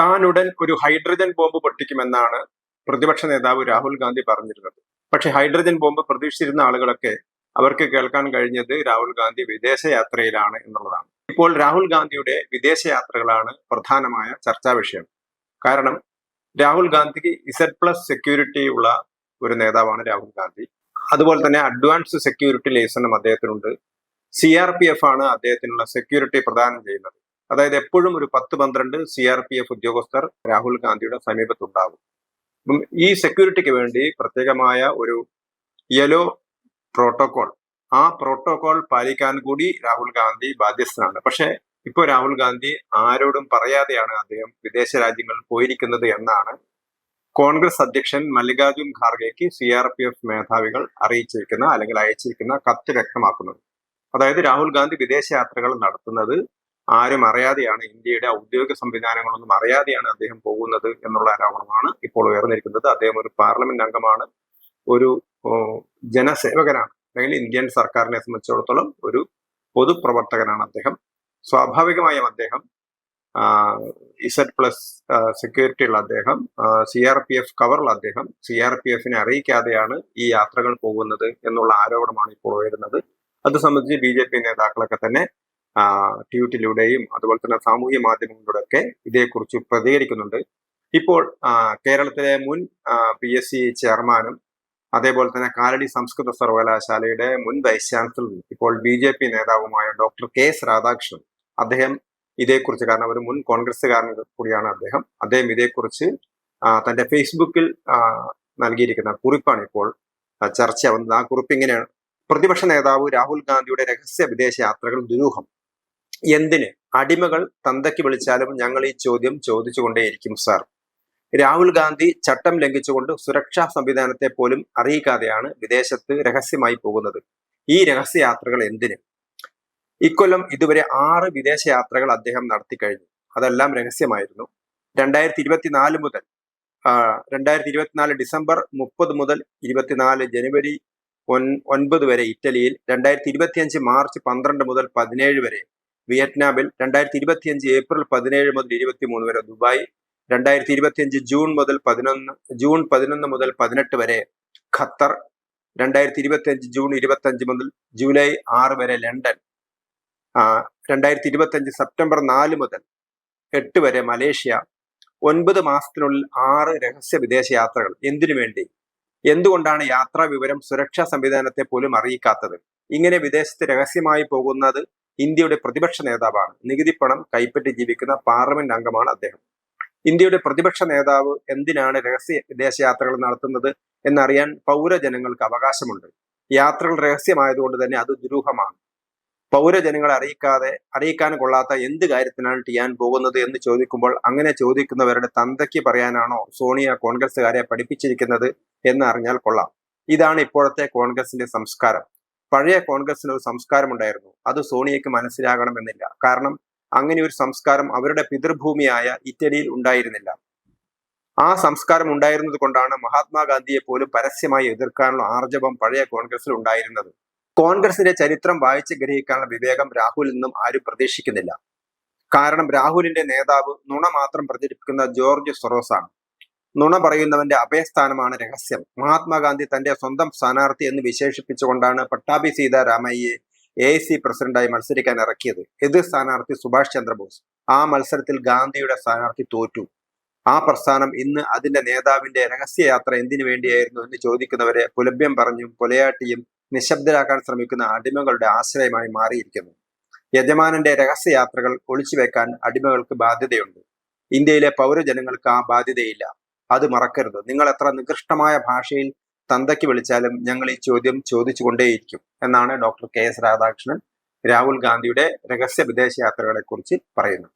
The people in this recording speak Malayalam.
താൻ ഉടൻ ഒരു ഹൈഡ്രജൻ ബോംബ് പൊട്ടിക്കുമെന്നാണ് പ്രതിപക്ഷ നേതാവ് രാഹുൽ ഗാന്ധി പറഞ്ഞിരുന്നത്. പക്ഷെ ഹൈഡ്രജൻ ബോംബ് പ്രതീക്ഷിച്ചിരുന്ന ആളുകളൊക്കെ അവർക്ക് കേൾക്കാൻ കഴിഞ്ഞത് രാഹുൽ ഗാന്ധി വിദേശയാത്രയിലാണ് എന്നുള്ളതാണ്. ഇപ്പോൾ രാഹുൽ ഗാന്ധിയുടെ വിദേശയാത്രകളാണ് പ്രധാനമായ ചർച്ചാ വിഷയം. കാരണം രാഹുൽ ഗാന്ധിക്ക് ഇസഡ് പ്ലസ് സെക്യൂരിറ്റി ഉള്ള ഒരു നേതാവാണ് രാഹുൽ ഗാന്ധി. അതുപോലെ തന്നെ അഡ്വാൻസ് സെക്യൂരിറ്റി ലൈസൻസും അദ്ദേഹത്തിനുണ്ട്. സി ആർ പി എഫ് ആണ് അദ്ദേഹത്തിനുള്ള സെക്യൂരിറ്റി പ്രദാനം ചെയ്യുന്നത്. അതായത് എപ്പോഴും ഒരു പത്ത് പന്ത്രണ്ട് സി ആർ പി എഫ് ഉദ്യോഗസ്ഥർ രാഹുൽ ഗാന്ധിയുടെ സമീപത്തുണ്ടാകും അപ്പം ഈ സെക്യൂരിറ്റിക്ക് വേണ്ടി പ്രത്യേകമായ ഒരു യെലോ പ്രോട്ടോകോൾ ആ പ്രോട്ടോകോൾ പാലിക്കാൻ കൂടി രാഹുൽ ഗാന്ധി ബാധ്യസ്ഥനാണ്. പക്ഷെ ഇപ്പോൾ രാഹുൽ ഗാന്ധി ആരോടും പറയാതെയാണ് അദ്ദേഹം വിദേശ രാജ്യങ്ങളിൽ പോയിരിക്കുന്നത് എന്നാണ് കോൺഗ്രസ് അധ്യക്ഷൻ മല്ലികാർജുൻ ഖാർഗെക്ക് സി ആർ പി എഫ് മേധാവികൾ അറിയിച്ചിരിക്കുന്ന അല്ലെങ്കിൽ അയച്ചിരിക്കുന്ന കത്ത് വ്യക്തമാക്കുന്നത്. അതായത് രാഹുൽ ഗാന്ധി വിദേശയാത്രകൾ നടത്തുന്നത് ആരും അറിയാതെയാണ് ഇന്ത്യയുടെ ഔദ്യോഗിക സംവിധാനങ്ങളൊന്നും അറിയാതെയാണ് അദ്ദേഹം പോകുന്നത് എന്നുള്ള ആരോപണമാണ് ഇപ്പോൾ ഉയർന്നിരിക്കുന്നത്. അദ്ദേഹം ഒരു പാർലമെന്റ് അംഗമാണ് ഒരു ജനസേവകനാണ് അല്ലെങ്കിൽ ഇന്ത്യൻ സർക്കാരിനെ സംബന്ധിച്ചിടത്തോളം ഒരു പൊതുപ്രവർത്തകനാണ് അദ്ദേഹം. സ്വാഭാവികമായും അദ്ദേഹം ഇസഡ് പ്ലസ് സെക്യൂരിറ്റി ഉള്ള അദ്ദേഹം സി ആർ പി എഫ് കവറുള്ള അദ്ദേഹം സി ആർ പി എഫിനെ അറിയിക്കാതെയാണ് ഈ യാത്രകൾ പോകുന്നത് എന്നുള്ള ആരോപണമാണ് ഇപ്പോൾ ഉയരുന്നത്. അത് സംബന്ധിച്ച് ബി ജെ പി നേതാക്കളൊക്കെ തന്നെ ട്വീറ്റിലൂടെയും അതുപോലെ തന്നെ സാമൂഹ്യ മാധ്യമങ്ങളിലൂടെയൊക്കെ ഇതേക്കുറിച്ച് പ്രതികരിക്കുന്നുണ്ട്. ഇപ്പോൾ കേരളത്തിലെ മുൻ പി എസ് സി ചെയർമാനും അതേപോലെ തന്നെ കാലടി സംസ്കൃത സർവകലാശാലയുടെ മുൻ വൈസ് ചാൻസലറും ഇപ്പോൾ ബി ജെ പി നേതാവുമായ ഡോക്ടർ കെ എസ് രാധാകൃഷ്ണൻ അദ്ദേഹം ഇതേക്കുറിച്ച് കാരണം ഒരു മുൻ കോൺഗ്രസ്സുകാരൻ കൂടിയാണ് അദ്ദേഹം. അദ്ദേഹം ഇതേക്കുറിച്ച് തന്റെ ഫേസ്ബുക്കിൽ നൽകിയിരിക്കുന്ന കുറിപ്പാണ് ഇപ്പോൾ ചർച്ച വന്നത് ആ കുറിപ്പ് ഇങ്ങനെയാണ്. പ്രതിപക്ഷ നേതാവ് രാഹുൽ ഗാന്ധിയുടെ രഹസ്യ വിദേശ യാത്രകൾ ദുരൂഹം. എന്തിന്? അടിമകൾ തന്തയ്ക്ക് വിളിച്ചാലും ഞങ്ങൾ ഈ ചോദ്യം ചോദിച്ചുകൊണ്ടേയിരിക്കും സാർ. രാഹുൽ ഗാന്ധി ചട്ടം ലംഘിച്ചുകൊണ്ട് സുരക്ഷാ സംവിധാനത്തെ പോലും അറിയിക്കാതെയാണ് വിദേശത്ത് രഹസ്യമായി പോകുന്നത്. ഈ രഹസ്യയാത്രകൾ എന്തിന്? ഇക്കൊല്ലം ഇതുവരെ ആറ് വിദേശ യാത്രകൾ അദ്ദേഹം നടത്തി കഴിഞ്ഞു. അതെല്ലാം രഹസ്യമായിരുന്നു. രണ്ടായിരത്തി ഇരുപത്തിനാല് മുതൽ രണ്ടായിരത്തി ഇരുപത്തിനാല് ഡിസംബർ മുപ്പത് മുതൽ ഇരുപത്തിനാല് ജനുവരി ഒൻപത് വരെ ഇറ്റലിയിൽ രണ്ടായിരത്തി ഇരുപത്തിയഞ്ച് മാർച്ച് പന്ത്രണ്ട് മുതൽ പതിനേഴ് വരെ വിയറ്റ്നാമിൽ രണ്ടായിരത്തി ഇരുപത്തിയഞ്ച് ഏപ്രിൽ പതിനേഴ് മുതൽ ഇരുപത്തി മൂന്ന് വരെ ദുബായ് രണ്ടായിരത്തി ഇരുപത്തിയഞ്ച് ജൂൺ മുതൽ പതിനൊന്ന് ജൂൺ പതിനൊന്ന് മുതൽ പതിനെട്ട് വരെ ഖത്തർ രണ്ടായിരത്തി ഇരുപത്തിയഞ്ച് ജൂൺ ഇരുപത്തഞ്ച് മുതൽ ജൂലൈ ആറ് വരെ ലണ്ടൻ രണ്ടായിരത്തി ഇരുപത്തിയഞ്ച് സെപ്റ്റംബർ നാല് മുതൽ എട്ട് വരെ മലേഷ്യ ഒൻപത് മാസത്തിനുള്ളിൽ ആറ് രഹസ്യ വിദേശ യാത്രകൾ. എന്തിനു വേണ്ടി? എന്തുകൊണ്ടാണ് യാത്രാ വിവരം സുരക്ഷാ സംവിധാനത്തെ പോലും അറിയിക്കാത്തത്? ഇങ്ങനെ വിദേശത്ത് രഹസ്യമായി പോകുന്നത് ഇന്ത്യയുടെ പ്രതിപക്ഷ നേതാവാണ്. നികുതി പണം കൈപ്പറ്റി ജീവിക്കുന്ന പാർലമെന്റ് അംഗമാണ് അദ്ദേഹം. ഇന്ത്യയുടെ പ്രതിപക്ഷ നേതാവ് എന്തിനാണ് രഹസ്യ വിദേശയാത്രകൾ നടത്തുന്നത് എന്നറിയാൻ പൗരജനങ്ങൾക്ക് അവകാശമുണ്ട്. യാത്രകൾ രഹസ്യമായതുകൊണ്ട് തന്നെ അത് ദുരൂഹമാണ്. പൗരജനങ്ങളെ അറിയിക്കാതെ അറിയിക്കാൻ കൊള്ളാത്ത എന്ത് കാര്യത്തിനാണ് ടിയാൻ പോകുന്നത് എന്ന് ചോദിക്കുമ്പോൾ അങ്ങനെ ചോദിക്കുന്നവരുടെ തന്തയ്ക്ക് പറയാനാണോ സോണിയ കോൺഗ്രസുകാരെ പഠിപ്പിച്ചിരിക്കുന്നത് എന്ന് അറിഞ്ഞാൽ കൊള്ളാം. ഇതാണ് ഇപ്പോഴത്തെ കോൺഗ്രസിന്റെ സംസ്കാരം. പഴയ കോൺഗ്രസിന് ഒരു സംസ്കാരം ഉണ്ടായിരുന്നു അത് സോണിയയ്ക്ക് മനസ്സിലാകണമെന്നില്ല. കാരണം അങ്ങനെ ഒരു സംസ്കാരം അവരുടെ പിതൃഭൂമിയായ ഇറ്റലിയിൽ ഉണ്ടായിരുന്നില്ല. ആ സംസ്കാരം ഉണ്ടായിരുന്നത് കൊണ്ടാണ് മഹാത്മാഗാന്ധിയെ പോലും പരസ്യമായി എതിർക്കാനുള്ള ആർജവം പഴയ കോൺഗ്രസിൽ ഉണ്ടായിരുന്നത്. കോൺഗ്രസിന്റെ ചരിത്രം വായിച്ച് ഗ്രഹിക്കാനുള്ള വിവേകം രാഹുലിൽ നിന്നും ആരും പ്രതീക്ഷിക്കുന്നില്ല. കാരണം രാഹുലിന്റെ നേതാവ് നുണ മാത്രം പ്രചരിപ്പിക്കുന്ന ജോർജ് സൊറോസാണ്. നുണ പറയുന്നവന്റെ അഭയസ്ഥാനമാണ് രഹസ്യം. മഹാത്മാഗാന്ധി തന്റെ സ്വന്തം സ്ഥാനാർത്ഥി എന്ന് വിശേഷിപ്പിച്ചുകൊണ്ടാണ് പട്ടാഭി സീതാരാമയ്യെ എ ഐ സി പ്രസിഡന്റായി മത്സരിക്കാൻ ഇറക്കിയത്. എതിർ സ്ഥാനാർത്ഥി സുഭാഷ് ചന്ദ്രബോസ് ആ മത്സരത്തിൽ ഗാന്ധിയുടെ സ്ഥാനാർത്ഥി തോറ്റു. ആ പ്രസ്ഥാനം ഇന്ന് അതിന്റെ നേതാവിന്റെ രഹസ്യയാത്ര എന്തിനു വേണ്ടിയായിരുന്നു എന്ന് ചോദിക്കുന്നവരെ പുലഭ്യം പറഞ്ഞും കൊലയാട്ടിയും നിശബ്ദരാക്കാൻ ശ്രമിക്കുന്ന അടിമകളുടെ ആശ്രയമായി മാറിയിരിക്കുന്നു. യജമാനന്റെ രഹസ്യയാത്രകൾ ഒളിച്ചു വെക്കാൻ അടിമകൾക്ക് ബാധ്യതയുണ്ട്. ഇന്ത്യയിലെ പൗരജനങ്ങൾക്ക് ആ ബാധ്യതയില്ല. അത് മറക്കരുത്. നിങ്ങൾ എത്ര നികൃഷ്ടമായ ഭാഷയിൽ തന്തയ്ക്ക് വിളിച്ചാലും ഞങ്ങൾ ഈ ചോദ്യം ചോദിച്ചുകൊണ്ടേയിരിക്കും എന്നാണ് doctor K S Radhakrishnan Rahul ഗാന്ധിയുടെ രഹസ്യ വിദേശയാത്രകളെ കുറിച്ച് പറയുന്നത്.